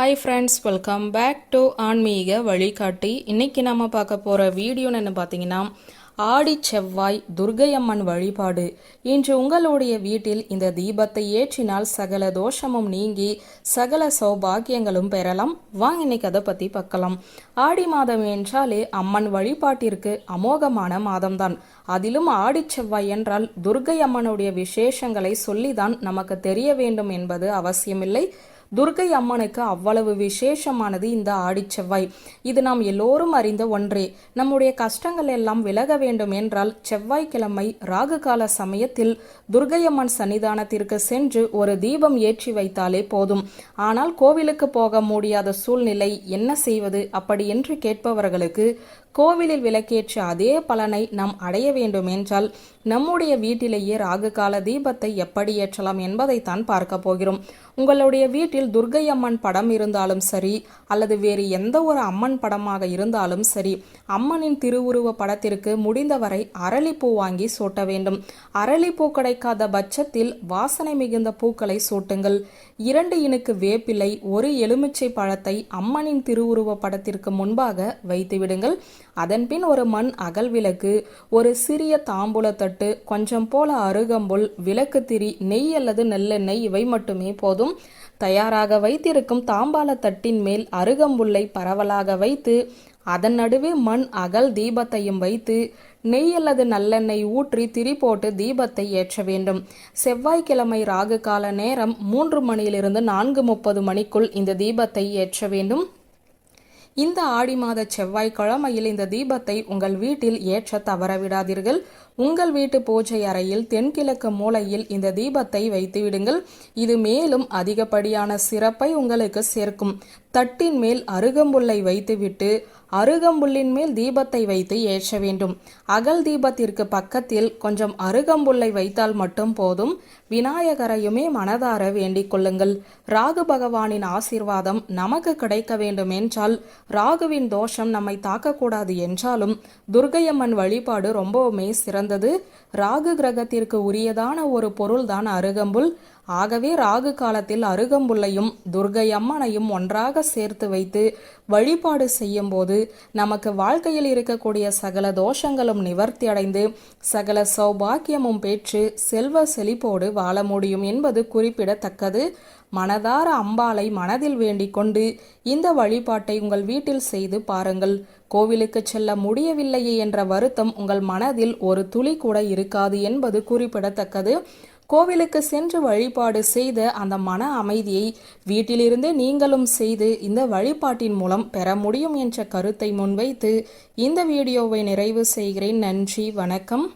Hi friends welcome back to ஆன்மீக வழிகாட்டி. இன்னைக்கு நம்ம பார்க்க போகிற வீடியோன்னு என்ன பார்த்தீங்கன்னா ஆடி செவ்வாய் துர்கையம்மன் வழிபாடு. இன்று உங்களுடைய வீட்டில் இந்த தீபத்தை ஏற்றினால் சகல தோஷமும் நீங்கி சகல சௌபாகியங்களும் பெறலாம். வாங்க இன்னைக்கு அதை பற்றி பார்க்கலாம். ஆடி மாதம் என்றாலே அம்மன் வழிபாட்டிற்கு அமோகமான மாதம்தான். அதிலும் ஆடி செவ்வாய் என்றால் துர்கை அம்மனுடைய விசேஷங்களை சொல்லிதான் நமக்கு தெரிய வேண்டும் என்பது அவசியமில்லை. துர்கை அம்மனுக்கு அவ்வளவு விசேஷமானது இந்த ஆடிச்செவ்வாய். இது நாம் எல்லோரும் அறிந்த ஒன்றே. நம்முடைய கஷ்டங்கள் எல்லாம் விலக வேண்டும் என்றால் செவ்வாய்க்கிழமை ராகு கால சமயத்தில் துர்கை அம்மன் சன்னிதானத்திற்கு சென்று ஒரு தீபம் ஏற்றி வைத்தாலே போதும். ஆனால் கோவிலுக்கு போக முடியாத சூழ்நிலை என்ன செய்வது அப்படி என்று கேட்பவர்களுக்கு கோவிலில் விளக்கேற்ற அதே பலனை நாம் அடைய வேண்டும் என்றால் நம்முடைய வீட்டிலேயே ராகு கால தீபத்தை எப்படி ஏற்றலாம் என்பதைத்தான் பார்க்க போகிறோம். உங்களுடைய வீட்டில் துர்கை அம்மன் படம் இருந்தாலும் சரி அல்லது வேறு எந்த ஒரு அம்மன் படமாக இருந்தாலும் சரி அம்மனின் திருவுருவ படத்திற்கு முடிந்தவரை அரளிப்பூ வாங்கி சூட்ட வேண்டும். அரளிப்பூ கிடைக்காத பட்சத்தில் வாசனை மிகுந்த பூக்களை சூட்டுங்கள். இரண்டு இனுக்கு வேப்பிலை ஒரு எலுமிச்சை பழத்தை அம்மனின் திருவுருவ படத்திற்கு முன்பாக வைத்துவிடுங்கள் அதன்பின் ஒரு மண் அகல் விளக்கு ஒரு சிறிய தாம்பூலத்தட்டு கொஞ்சம் போல அருகம்புல் விளக்கு திரி நெய் அல்லது நெல்லெண்ணெய் இவை மட்டுமே போதும். தயார் தயாராக வைத்திருக்கும் தாம்பால தட்டின் மேல் அருகம்புல்லை பரவலாக வைத்து அதன் நடுவே மண் அகல் தீபத்தையும் வைத்து நெய் அல்லது நல்லெண்ணெய் ஊற்றி திரி போட்டு தீபத்தை ஏற்ற வேண்டும். செவ்வாய்க்கிழமை ராகு கால நேரம் மூன்று மணியிலிருந்து நான்கு முப்பது மணிக்குள் இந்த தீபத்தை ஏற்ற வேண்டும். இந்த ஆடி மாத செவ்வாய்க்கிழமையில் இந்த தீபத்தை உங்கள் வீட்டில் ஏற்ற தவறவிடாதீர்கள். உங்கள் வீட்டு பூஜை அறையில் தென்கிழக்கு மூலையில் இந்த தீபத்தை வைத்துவிடுங்கள் இது மேலும் அதிகப்படியான சிறப்பை உங்களுக்கு சேர்க்கும். தட்டின் மேல் அருகம்புல்லை வைத்துவிட்டு அருகம்புல்லின் மேல் தீபத்தை வைத்து ஏற்ற வேண்டும். அகல் தீபத்திற்கு பக்கத்தில் கொஞ்சம் அருகம்புல்லை வைத்தால் மட்டும் போதும். விநாயகரையுமே மனதார வேண்டிக் கொள்ளுங்கள். ராகு பகவானின் ஆசீர்வாதம் நமக்கு கிடைக்க வேண்டும் என்றால் ராகுவின் தோஷம் நம்மை தாக்கக்கூடாது என்றாலும் துர்கையம்மன் வழிபாடு ரொம்பவுமே சிறந்த சிறந்தது ராகு கிரகத்திற்கு உரியதான ஒரு பொருள்தான் அருகம்புல். ஆகவே ராகு காலத்தில் அருகம்புல்லையும் துர்கை அம்மனையும் ஒன்றாக சேர்த்து வைத்து வழிபாடு செய்யும் போது நமக்கு வாழ்க்கையில் இருக்கக்கூடிய சகல தோஷங்களும் நிவர்த்தி அடைந்து சகல சௌபாக்கியமும் பெற்று செல்வ செழிப்போடு வாழ முடியும் என்பது குறிப்பிடத்தக்கது. மனதார அம்பாளை மனதில் வேண்டிக் கொண்டு இந்த வழிபாட்டை உங்கள் வீட்டில் செய்து பாருங்கள். கோவிலுக்கு செல்ல முடியவில்லையே என்ற வருத்தம் உங்கள் மனதில் ஒரு துளி கூட இருக்காது என்பது குறிப்பிடத்தக்கது. கோவிலுக்கு சென்று வழிபாடு செய்த அந்த மன அமைதியை வீட்டிலிருந்து நீங்களும் செய்து இந்த வழிபாட்டின் மூலம் பெற முடியும் என்ற கருத்தை முன்வைத்து இந்த வீடியோவை நிறைவு செய்கிறேன். நன்றி வணக்கம்.